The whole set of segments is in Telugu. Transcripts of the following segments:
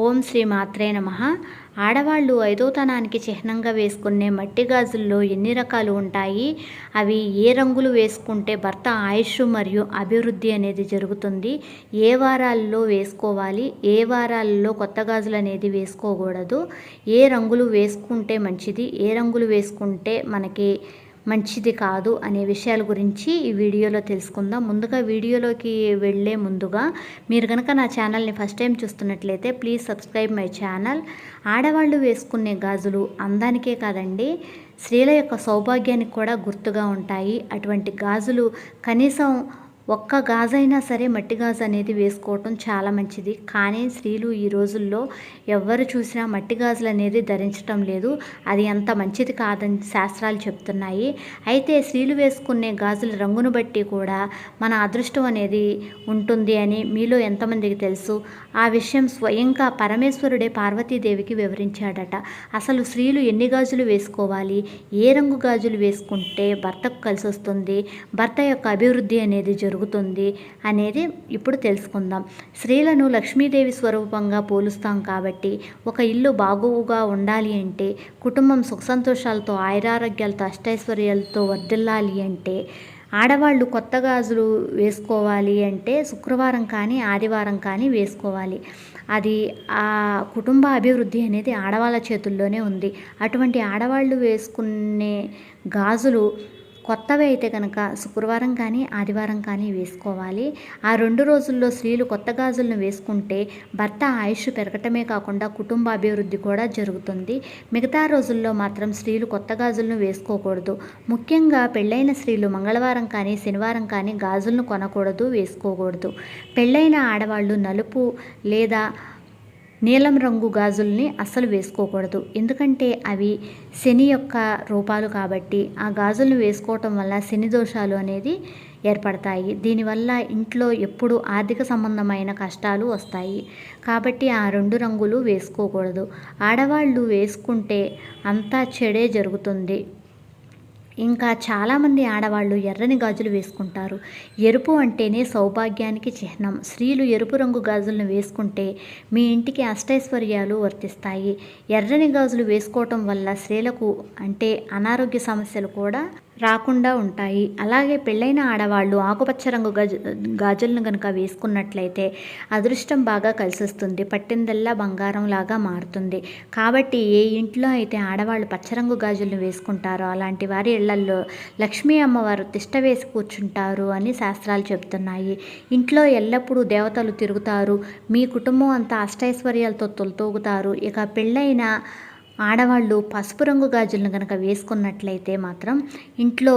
ఓం శ్రీ మాత్రే నమ. ఆడవాళ్ళు ఐదోతనానికి చిహ్నంగా వేసుకునే మట్టి గాజుల్లో ఎన్ని రకాలు ఉంటాయి? అవి ఏ రంగులు వేసుకుంటే భర్త ఆయుష్ మరియు అభివృద్ధి అనేది జరుగుతుంది? ఏ వారాల్లో వేసుకోవాలి? ఏ వారాల్లో కొత్త గాజులు అనేది వేసుకోకూడదు? ఏ రంగులు వేసుకుంటే మంచిది? ఏ రంగులు వేసుకుంటే మనకి మంచిది కాదు అనే విషయాల గురించి ఈ వీడియోలో తెలుసుకుందాం. ముందుగా వీడియోలోకి వెళ్ళే ముందుగా మీరు కనుక నా ఛానల్ని ఫస్ట్ టైం చూస్తున్నట్లయితే ప్లీజ్ సబ్స్క్రైబ్ మై ఛానల్. ఆడవాళ్ళు వేసుకునే గాజులు అందానికే కాదండి స్త్రీల యొక్క సౌభాగ్యానికి కూడా గుర్తుగా ఉంటాయి. అటువంటి గాజులు కనీసం ఒక్క గాజైనా సరే మట్టి గాజు అనేది వేసుకోవటం చాలా మంచిది. కానీ స్త్రీలు ఈ రోజుల్లో ఎవరు చూసినా మట్టి గాజులు అనేది ధరించటం లేదు. అది అంత మంచిది కాదని శాస్త్రాలు చెప్తున్నాయి. అయితే స్త్రీలు వేసుకునే గాజుల రంగును బట్టి కూడా మన అదృష్టం అనేది ఉంటుంది అని మీలో ఎంతమందికి తెలుసు? ఆ విషయం స్వయంగా పరమేశ్వరుడే పార్వతీదేవికి వివరించాడట. అసలు స్త్రీలు ఎన్ని గాజులు వేసుకోవాలి? ఏ రంగు గాజులు వేసుకుంటే భర్తకు కలిసి వస్తుంది భర్త యొక్క అభివృద్ధి అనేది జరుగుతుంది. అనేది ఇప్పుడు తెలుసుకుందాం. స్త్రీలను లక్ష్మీదేవి స్వరూపంగా పోలుస్తాం కాబట్టి ఒక ఇల్లు బాగుగా ఉండాలి అంటే కుటుంబం సుఖ సంతోషాలతో ఆయురారోగ్యాలతో అష్టైశ్వర్యాలతో వర్ధిల్లాలి అంటే ఆడవాళ్ళు కొత్త గాజులు వేసుకోవాలి అంటే శుక్రవారం కానీ ఆదివారం కానీ వేసుకోవాలి. అది ఆ కుటుంబ అభివృద్ధి అనేది ఆడవాళ్ళ చేతుల్లోనే ఉంది. అటువంటి ఆడవాళ్ళు వేసుకునే గాజులు కొత్తవి అయితే కనుక శుక్రవారం కానీ ఆదివారం కానీ వేసుకోవాలి. ఆ రెండు రోజుల్లో స్త్రీలు కొత్త గాజులను వేసుకుంటే భర్త ఆయుష్ పెరగటమే కాకుండా కుటుంబ అభివృద్ధి కూడా జరుగుతుంది. మిగతా రోజుల్లో మాత్రం స్త్రీలు కొత్త గాజులను వేసుకోకూడదు. ముఖ్యంగా పెళ్ళైన స్త్రీలు మంగళవారం కానీ శనివారం కానీ గాజులను కొనకూడదు వేసుకోకూడదు. పెళ్ళైన ఆడవాళ్ళు నలుపు లేదా నీలం రంగు గాజుల్ని అస్సలు వేసుకోకూడదు. ఎందుకంటే అవి శని యొక్క రూపాలు కాబట్టి ఆ గాజులను వేసుకోవటం వల్ల శని దోషాలు అనేది ఏర్పడతాయి. దీనివల్ల ఇంట్లో ఎప్పుడు ఆర్థిక సంబంధమైన కష్టాలు వస్తాయి. కాబట్టి ఆ రెండు రంగులు వేసుకోకూడదు. ఆడవాళ్ళు వేసుకుంటే అంతా చెడే జరుగుతుంది. ఇంకా చాలామంది ఆడవాళ్ళు ఎర్రని గాజులు వేసుకుంటారు. ఎరుపు అంటేనే సౌభాగ్యానికి చిహ్నం. స్త్రీలు ఎరుపు రంగు గాజులను వేసుకుంటే మీ ఇంటికి అష్టైశ్వర్యాలు వర్తిస్తాయి. ఎర్రని గాజులు వేసుకోవటం వల్ల స్త్రీలకు అంటే అనారోగ్య సమస్యలు కూడా రాకుండా ఉంటాయి. అలాగే పెళ్ళైన ఆడవాళ్ళు ఆకుపచ్చ రంగు గజ గాజులను కనుక వేసుకున్నట్లయితే అదృష్టం బాగా కలిసిస్తుంది. పట్టిందల్లా బంగారం లాగా మారుతుంది. కాబట్టి ఏ ఇంట్లో అయితే ఆడవాళ్ళు పచ్చరంగు గాజులను వేసుకుంటారో అలాంటి వారి ఇళ్ళల్లో లక్ష్మీ అమ్మవారు తిష్ట వేసి కూర్చుంటారు అని శాస్త్రాలు చెబుతున్నాయి. ఇంట్లో ఎల్లప్పుడూ దేవతలు తిరుగుతారు. మీ కుటుంబం అంతా అష్టైశ్వర్యాలతో తొలతూగుతారు. ఇక పెళ్ళైన ఆడవాళ్ళు పసుపు రంగు గాజులను కనుక వేసుకున్నట్లయితే మాత్రం ఇంట్లో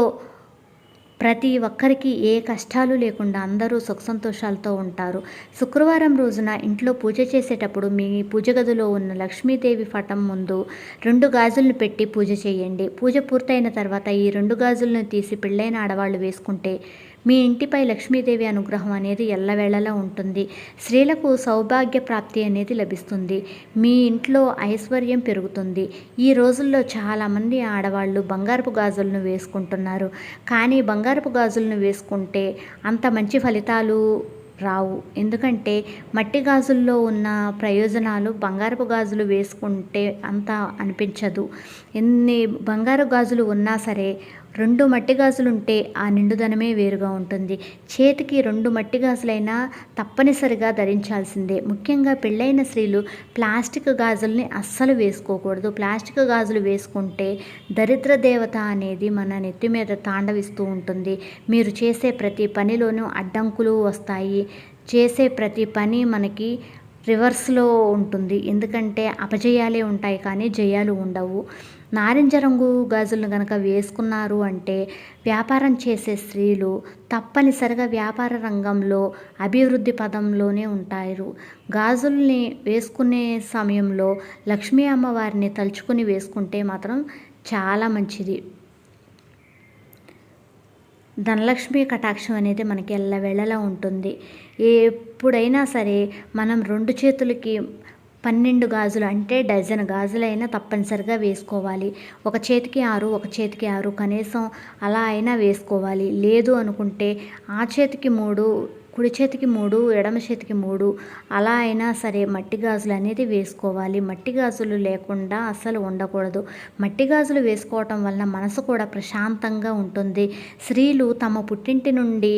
ప్రతి ఒక్కరికి ఏ కష్టాలు లేకుండా అందరూ సుఖ సంతోషాలతో ఉంటారు. శుక్రవారం రోజున ఇంట్లో పూజ చేసేటప్పుడు మీ పూజ గదిలో ఉన్న లక్ష్మీదేవి పటం ముందు రెండు గాజులను పెట్టి పూజ చేయండి. పూజ పూర్తయిన తర్వాత ఈ రెండు గాజులను తీసి పెళ్ళైన ఆడవాళ్ళు వేసుకుంటే మీ ఇంటిపై లక్ష్మీదేవి అనుగ్రహం అనేది ఎల్లవేళలా ఉంటుంది. స్త్రీలకు సౌభాగ్య ప్రాప్తి అనేది లభిస్తుంది. మీ ఇంట్లో ఐశ్వర్యం పెరుగుతుంది. ఈ రోజుల్లో చాలామంది ఆడవాళ్ళు బంగారపు గాజులను వేసుకుంటున్నారు. కానీ బంగారపు గాజులను వేసుకుంటే అంత మంచి ఫలితాలు రావు. ఎందుకంటే మట్టి గాజుల్లో ఉన్న ప్రయోజనాలు బంగారపు గాజులు వేసుకుంటే అంత అనిపించదు. ఎన్ని బంగారు గాజులు ఉన్నా సరే రెండు మట్టి గాజులు ఉంటే ఆ నిండుదనమే వేరుగా ఉంటుంది. చేతికి రెండు మట్టి గాజులైనా తప్పనిసరిగా ధరించాల్సిందే. ముఖ్యంగా పెళ్ళైన స్త్రీలు ప్లాస్టిక్ గాజుల్ని అస్సలు వేసుకోకూడదు. ప్లాస్టిక్ గాజులు వేసుకుంటే దరిద్ర దేవత అనేది మన నెత్తి మీద తాండవిస్తూ ఉంటుంది. మీరు చేసే ప్రతి పనిలోనూ అడ్డంకులు వస్తాయి. చేసే ప్రతి పని మనకి రివర్స్లో ఉంటుంది. ఎందుకంటే అపజయాలే ఉంటాయి కానీ జయాలు ఉండవు. నారింజ రంగు గాజులను కనుక వేసుకున్నారు అంటే వ్యాపారం చేసే స్త్రీలు తప్పనిసరిగా వ్యాపార రంగంలో అభివృద్ధి పదంలోనే ఉంటారు. గాజుల్ని వేసుకునే సమయంలో లక్ష్మీ అమ్మవారిని తలుచుకుని వేసుకుంటే మాత్రం చాలా మంచిది. ధనలక్ష్మి కటాక్షం అనేది మనకి ఎల్లవేళలా ఉంటుంది. ఎప్పుడైనా సరే మనం రెండు చేతులకి పన్నెండు గాజులు అంటే డజన్ గాజులైనా తప్పనిసరిగా వేసుకోవాలి. ఒక చేతికి ఆరు ఒక చేతికి ఆరు కనీసం అలా అయినా వేసుకోవాలి. లేదు అనుకుంటే ఆ చేతికి మూడు కుడి చేతికి మూడు ఎడమ చేతికి మూడు. అలా అయినా సరే మట్టి గాజులు అనేది వేసుకోవాలి. మట్టి గాజులు లేకుండా అస్సలు ఉండకూడదు. మట్టి గాజులు వేసుకోవటం వలన మనసు కూడా ప్రశాంతంగా ఉంటుంది. స్త్రీలు తమ పుట్టింటి నుండి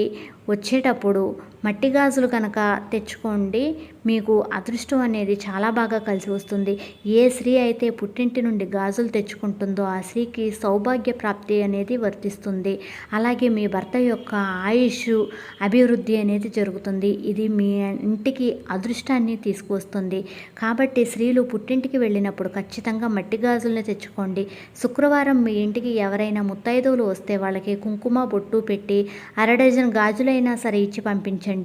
వచ్చేటప్పుడు మట్టి గాజులు కనుక తెచ్చుకోండి మీకు అదృష్టం అనేది చాలా బాగా కలిసి వస్తుంది. ఏ స్త్రీ అయితే పుట్టింటి నుండి గాజులు తెచ్చుకుంటుందో ఆ స్త్రీకి సౌభాగ్య ప్రాప్తి అనేది వర్తిస్తుంది. అలాగే మీ భర్త యొక్క ఆయుష్ అభివృద్ధి అనేది జరుగుతుంది. ఇది మీ ఇంటికి అదృష్టాన్ని తీసుకువస్తుంది. కాబట్టి స్త్రీలు పుట్టింటికి వెళ్ళినప్పుడు ఖచ్చితంగా మట్టి గాజుల్ని తెచ్చుకోండి. శుక్రవారం మీ ఇంటికి ఎవరైనా ముత్తైదువులు వస్తే వాళ్ళకి కుంకుమ బొట్టు పెట్టి అర డజన్ గాజులైనా సరే ఇచ్చి పంపించండి.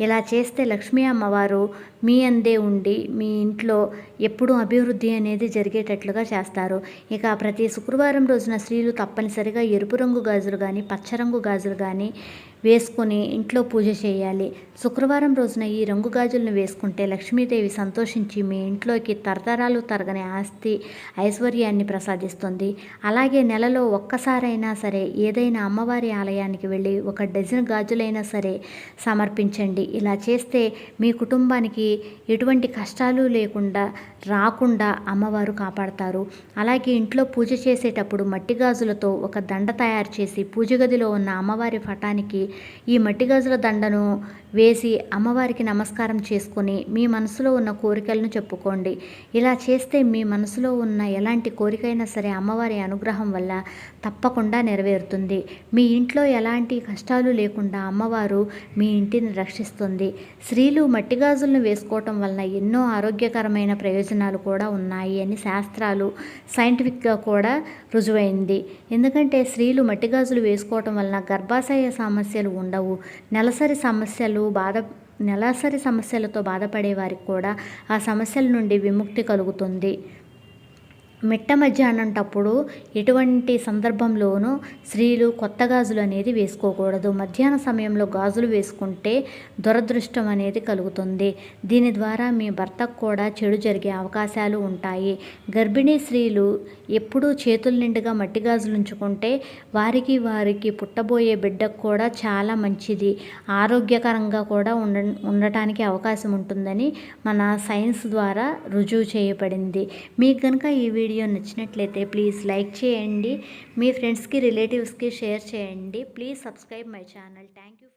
ఇలా చేస్తే లక్ష్మీ అమ్మవారు మీ అందే ఉండి మీ ఇంట్లో ఎప్పుడూ అభివృద్ధి అనేది జరిగేటట్లుగా చేస్తారు. ఇక ప్రతి శుక్రవారం రోజున స్త్రీలు తప్పనిసరిగా ఎరుపు రంగు గాజులు కానీ పచ్చరంగు గాజులు కానీ వేసుకొని ఇంట్లో పూజ చేయాలి. శుక్రవారం రోజున ఈ రంగు గాజులను వేసుకుంటే లక్ష్మీదేవి సంతోషించి మీ ఇంట్లోకి తరతరాలు తరగని ఆస్తి ఐశ్వర్యాన్ని ప్రసాదిస్తుంది. అలాగే నెలలో ఒక్కసారైనా సరే ఏదైనా అమ్మవారి ఆలయానికి వెళ్ళి ఒక డజన్ గాజులైనా సరే సమర్పించండి. ఇలా చేస్తే మీ కుటుంబానికి ఎటువంటి కష్టాలు లేకుండా రాకుండా అమ్మవారు కాపాడతారు. అలాగే ఇంట్లో పూజ చేసేటప్పుడు మట్టి గాజులతో ఒక దండ తయారు చేసి పూజ గదిలో ఉన్న అమ్మవారి పటానికి ఈ మట్టి గాజుల దండను వేసి అమ్మవారికి నమస్కారం చేసుకొని మీ మనసులో ఉన్న కోరికలను చెప్పుకోండి. ఇలా చేస్తే మీ మనసులో ఉన్న ఎలాంటి కోరికైనా సరే అమ్మవారి అనుగ్రహం వల్ల తప్పకుండా నెరవేరుతుంది. మీ ఇంట్లో ఎలాంటి కష్టాలు లేకుండా అమ్మవారు మీ ఇంటిని రక్షిస్తుంది. స్త్రీలు మట్టి గాజులను వేసుకోవటం వలన ఎన్నో ఆరోగ్యకరమైన ప్రయోజనాలు కూడా ఉన్నాయి అని శాస్త్రాలు సైంటిఫిక్గా కూడా రుజువైంది. ఎందుకంటే స్త్రీలు మట్టి గాజులు వేసుకోవటం వలన గర్భాశయ సమస్యలు ఉండవు. నెలసరి సమస్యలు సమస్యలు బాధ నెలసరి సమస్యలతో బాధపడే వారికి కూడా ఆ సమస్యల నుండి విముక్తి కలుగుతుంది. మిట్ట మధ్యాహ్నంటప్పుడు ఎటువంటి సందర్భంలోనూ స్త్రీలు కొత్త గాజులు అనేది వేసుకోకూడదు. మధ్యాహ్న సమయంలో గాజులు వేసుకుంటే దురదృష్టం అనేది కలుగుతుంది. దీని ద్వారా మీ భర్తకు కూడా చెడు జరిగే అవకాశాలు ఉంటాయి. గర్భిణీ స్త్రీలు ఎప్పుడూ చేతుల నిండుగా మట్టి గాజులు ఉంచుకుంటే వారికి వారికి పుట్టబోయే బిడ్డకు కూడా చాలా మంచిది. ఆరోగ్యకరంగా కూడా ఉండ ఉండటానికి అవకాశం ఉంటుందని మన సైన్స్ ద్వారా రుజువు చేయబడింది. మీకు కనుక ఈ వీడియో వీడియో నచ్చినట్లయితే ప్లీజ్ లైక్ చేయండి. మీ ఫ్రెండ్స్కి రిలేటివ్స్కి షేర్ చేయండి. Please subscribe my channel. Thank you